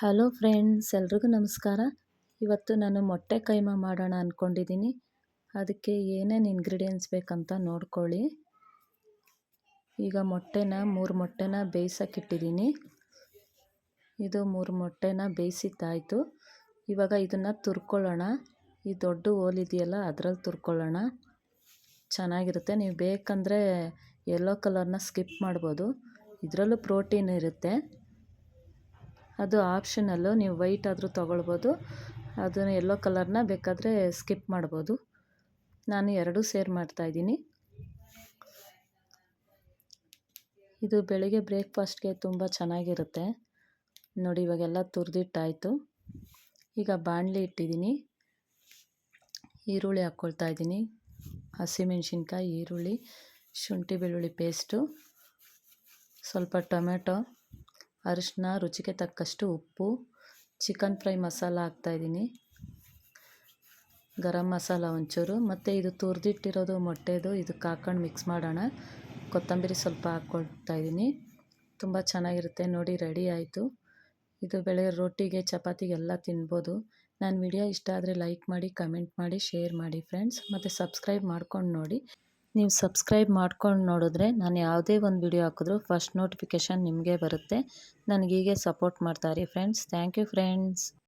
Hello friends, ಎಲ್ರಿಗೂ ನಮಸ್ಕಾರ. ಇವತ್ತು ನಾನು ಮೊಟ್ಟೆ ಕೈಮಾ ಮಾಡೋಣ ಅಂದ್ಕೊಂಡಿದ್ದೀನಿ ಅದಕ್ಕೆ ಏನೇನು ಇಂಗ್ರೀಡಿಯೆಂಟ್ಸ್ ಬೇಕಂತ ನೋಡ್ಕೊಳ್ಳಿ. ಈಗ ಮೊಟ್ಟೆನ ಮೂರು ಮೊಟ್ಟೆನ ಬೇಯಿಸೋಕ್ಕಿಟ್ಟಿದ್ದೀನಿ. ಇದು ಮೂರು ಮೊಟ್ಟೆನ ಬೇಯಿಸಿದ್ದಾಯಿತು. ಇವಾಗ ಇದನ್ನು ತುರ್ಕೊಳ್ಳೋಣ. ಈ ದೊಡ್ಡ ಓಲಿದೆಯಲ್ಲ ಅದರಲ್ಲಿ ತುರ್ಕೊಳ್ಳೋಣ. ಚೆನ್ನಾಗಿರುತ್ತೆ. ನೀವು ಬೇಕಂದರೆ ಯೆಲ್ಲೋ ಕಲರ್ನ ಸ್ಕಿಪ್ ಮಾಡ್ಬೋದು. ಇದರಲ್ಲೂ ಪ್ರೋಟೀನ್ ಇರುತ್ತೆ. ಅದು ಆಪ್ಷನಲ್ಲು ನೀವು ವೈಟ್ ಆದರೂ ತೊಗೊಳ್ಬೋದು. ಅದನ್ನು ಎಲ್ಲೋ ಕಲರ್ನ ಬೇಕಾದರೆ ಸ್ಕಿಪ್ ಮಾಡ್ಬೋದು. ನಾನು ಎರಡೂ ಸೇರ್ ಮಾಡ್ತಾಯಿದ್ದೀನಿ ಇದು ಬೆಳಿಗ್ಗೆ ಬ್ರೇಕ್ಫಾಸ್ಟ್ಗೆ ತುಂಬ ಚೆನ್ನಾಗಿರುತ್ತೆ. ನೋಡಿ, ಇವಾಗೆಲ್ಲ ತುರಿದಿಟ್ಟಾಯಿತು. ಈಗ ಬಾಣಲೆ ಇಟ್ಟಿದ್ದೀನಿ. ಈರುಳ್ಳಿ ಹಾಕ್ಕೊಳ್ತಾ ಇದ್ದೀನಿ. ಹಸಿಮೆಣ್ಸಿನ್ಕಾಯಿ ಈರುಳ್ಳಿ, ಶುಂಠಿ ಬೆಳ್ಳುಳ್ಳಿ ಪೇಸ್ಟು ಸ್ವಲ್ಪ ಟೊಮೆಟೊ. ಅರಿಶಿನ ರುಚಿಗೆ ತಕ್ಕಷ್ಟು ಉಪ್ಪು ಚಿಕನ್ ಫ್ರೈ ಮಸಾಲ ಹಾಕ್ತಾಯಿದ್ದೀನಿ ಗರಂ ಮಸಾಲ ಒಂಚೂರು. ಮತ್ತು ಇದು ತುರಿದಿಟ್ಟಿರೋದು ಮೊಟ್ಟೆದು, ಇದಕ್ಕೆ ಹಾಕ್ಕೊಂಡು ಮಿಕ್ಸ್ ಮಾಡೋಣ. ಕೊತ್ತಂಬರಿ ಸ್ವಲ್ಪ ಹಾಕ್ಕೊಳ್ತಾ ಇದ್ದೀನಿ. ತುಂಬ ಚೆನ್ನಾಗಿರುತ್ತೆ. ನೋಡಿ ರೆಡಿ ಆಯಿತು. ಇದು ಬೆಳೆ ರೊಟ್ಟಿಗೆ ಚಪಾತಿಗೆಲ್ಲ ತಿನ್ಬೋದು. ನಾನು ವಿಡಿಯೋ ಇಷ್ಟ ಆದರೆ ಲೈಕ್ ಮಾಡಿ ಕಮೆಂಟ್ ಮಾಡಿ ಶೇರ್ ಮಾಡಿ ಫ್ರೆಂಡ್ಸ್ ಮತ್ತು ಸಬ್ಸ್ಕ್ರೈಬ್ ಮಾಡ್ಕೊಂಡು ನೋಡಿ. ನೀವು ಸಬ್ಸ್ಕ್ರೈಬ್ ಮಾಡ್ಕೊಂಡು ನೋಡಿದ್ರೆ ನಾನು ಯಾವುದೇ ಒಂದು ವಿಡಿಯೋ ಹಾಕಿದ್ರು ಫಸ್ಟ್ ನೋಟಿಫಿಕೇಷನ್ ನಿಮಗೆ ಬರುತ್ತೆ. ನನಗೀಗೆ ಸಪೋರ್ಟ್ ಮಾಡ್ತಾರೆ ಫ್ರೆಂಡ್ಸ್ ಥ್ಯಾಂಕ್ ಯು ಫ್ರೆಂಡ್ಸ್